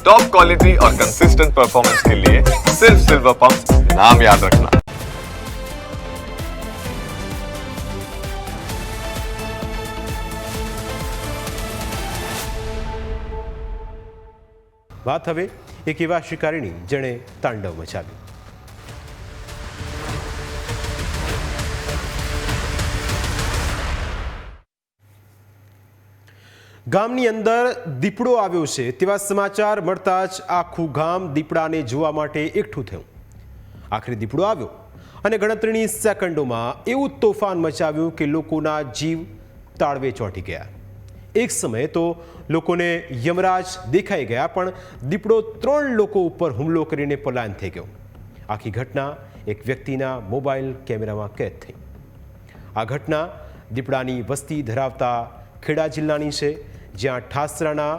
Top quality और consistent performance के लिए सिर्फ सिल्वर पंप नाम याद रखना વાત હવે એક એવા શિકારીની જેણે તાંડવ મચાવ્યું ગામની અંદર દીપડો આવ્યો છે. તેવા સમાચાર મળતા જ આખું ગામ દીપડાને જોવા માટે એકઠું થયું. આખરે દીપડો આવ્યો અને ગણતરીની સેકન્ડોમાં એવું તોફાન મચાવ્યું કે લોકોના જીવ તાળવે ચોંટી ગયા. એક સમયે તો લોકોને યમરાજ દેખાઈ ગયા, પણ દીપડો ત્રણ લોકો ઉપર હુમલો કરીને પલાયન થઈ ગયો. આખી ઘટના એક વ્યક્તિના મોબાઈલ કેમેરામાં કેદ થઈ. આ ઘટના દીપડાની વસ્તી ધરાવતા ખેડા જિલ્લાની છે, જ્યાં ઠાસરાના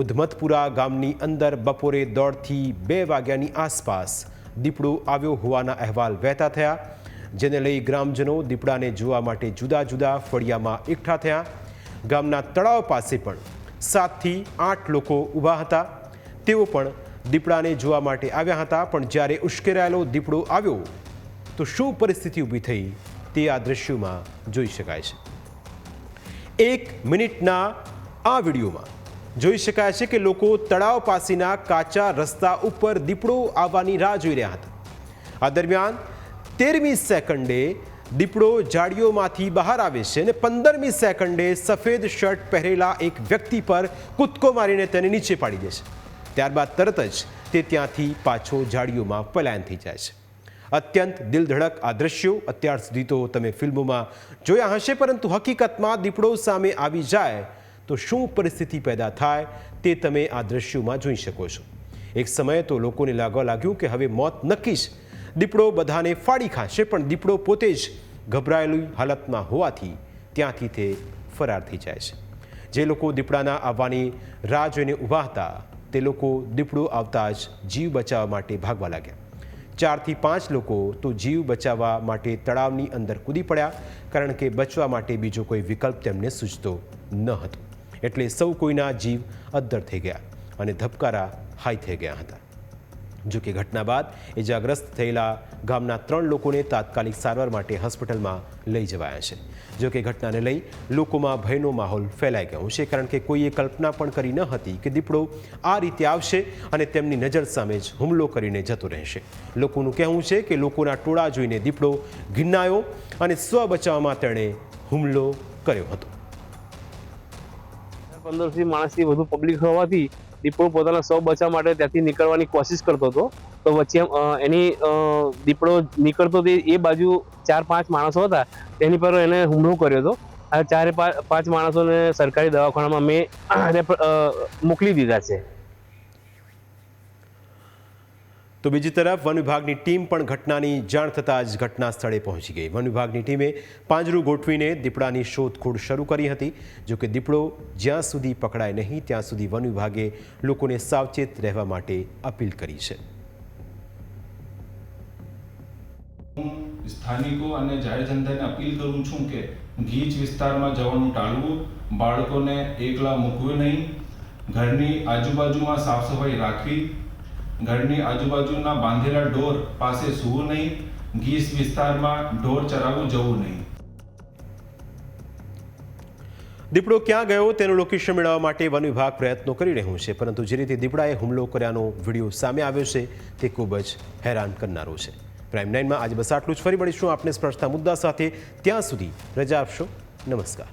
ઉધમતપુરા ગામની અંદર બપોરે દોઢથી બે વાગ્યાની આસપાસ દીપડો આવ્યો હોવાના અહેવાલ વહેતા થયા, જેને લઈ ગ્રામજનો દીપડાને જોવા માટે જુદા જુદા ફળિયામાં એકઠા થયા. ગામના તળાવ પાસે પણ સાતથી આઠ લોકો ઊભા હતા. તેઓ પણ દીપડાને જોવા માટે આવ્યા હતા, પણ જ્યારે ઉશ્કેરાયેલો દીપડો આવ્યો, તો શું પરિસ્થિતિ ઊભી થઈ તે આ દ્રશ્યોમાં જોઈ શકાય છે. એક મિનિટના આ વિડીયોમાં. જોઈ શકાય છે કે લોકો તળાવ પાસેના કાચા રસ્તા ઉપર દીપડો આવવાની રાહ જોઈ રહ્યા હતા. આ દરમિયાન તેરમી સેકન્ડે દીપડો જાડીઓમાંથી બહાર આવે છે અને પંદરમી સેકન્ડે સફેદ શર્ટ પહેરેલા એક વ્યક્તિ પર કૂદકો મારીને તેને નીચે પાડી દે છે. ત્યારબાદ તરત જ તે ત્યાંથી પાછો જાડીઓમાં પલાયન થઈ જાય છે. અત્યંત દિલધડક આ દ્રશ્યો અત્યાર સુધી તો તમે ફિલ્મોમાં જોયા હશે, પરંતુ હકીકતમાં દીપડો સામે આવી જાય તો શું પરિસ્થિતિ પેદા થાય તે તમે આ દ્રશ્યોમાં જોઈ શકો છો. એક સમયે તો લોકોને લાગવા લાગ્યું કે હવે મોત નક્કી જ. દીપડો બધાને ફાડી ખાશે, પણ દીપડો પોતે જ ગભરાયેલી હાલતમાં હોવાથી ત્યાંથી તે ફરાર થઈ જાય છે. જે લોકો દીપડાના આવવાની રાહ જોઈને ઊભા હતા, તે લોકો દીપડો આવતા જ જીવ બચાવવા માટે ભાગવા લાગ્યા. ચારથી પાંચ લોકો તો જીવ બચાવવા માટે તળાવની અંદર કૂદી પડ્યા, કારણ કે બચવા માટે બીજો કોઈ વિકલ્પ તેમને સૂચતો ન હતો. એટલે સૌ કોઈના જીવ અદ્ધર થઈ ગયા અને ધબકારા હાઈ થઈ ગયા હતા. જો કે ઘટના બાદ ઇજાગ્રસ્ત થયેલા ગામના ત્રણ લોકોને તાત્કાલિક સારવાર માટે હોસ્પિટલમાં લઈ જવાયા છે. જો કે ઘટનાને લઈ લોકોમાં ભયનો માહોલ ફેલાઈ ગયો છે, કારણ કે કોઈએ કલ્પના પણ કરી ન હતી કે દીપડો આ રીતે આવશે અને તેમની નજર સામે જ હુમલો કરીને જતો રહેશે. લોકોનું કહેવું છે કે લોકોના ટોળા જોઈને દીપડો ઘિન્નાયો અને સ્વ બચાવમાં તેણે હુમલો કર્યો હતો. પંદરથી માણસથી વધુ પબ્લિક હોવાથી દીપડો પોતાના સૌ બચાવ માટે ત્યાંથી નીકળવાની કોશિશ કરતો હતો. તો વચ્ચે એની દીપડો નીકળતો તે એ બાજુ ચાર પાંચ માણસો હતા. તેની પર એને હુમલો કર્યો હતો. આ ચારે પાંચ માણસોને સરકારી દવાખાનામાં મેં મોકલી દીધા છે. તો બીજી તરફ વન વિભાગની ટીમ પણ ઘટનાની જાણ થતાં જ ઘટના સ્થળે પહોંચી ગઈ. વન વિભાગની ટીમે પાંજરું ગોઠવીને દીપડાની શોધખોળ શરૂ કરી હતી. જોકે દીપડો જ્યાં સુધી પકડાય નહીં, ત્યાં સુધી વન વિભાગે લોકોને સાવચેત રહેવા માટે અપીલ કરી છે. સ્થાનિકો અને જાહેર જનતાને અપીલ કરું છું કે ગીચ વિસ્તારમાં જવાનું ટાળવું, બાળકોને એકલા મૂકવું નહીં, ઘરની આજુબાજુમાં સાફ સફાઈ રાખવી ઘરની આજુબાજુના બાંધેલા ઢોર પાસે સૂવું નહીં, ગીસ વિસ્તારમાં ઢોર ચરાવવું જવું નહીં. દીપડો ક્યાં ગયો તેનું લોકેશન મેળવવા માટે વન વિભાગ પ્રયત્નો કરી રહ્યું છે, પરંતુ જે રીતે દીપડાએ હુમલો કર્યાનો વીડિયો સામે આવ્યો છે, તે ખૂબ જ હેરાન કરનારો છે. પ્રાઇમ નાઇનમાં આજે બસ આટલું જ. ફરી મળીશું આપને સ્પર્શતા મુદ્દા સાથે. ત્યાં સુધી રજા આપશો. નમસ્કાર.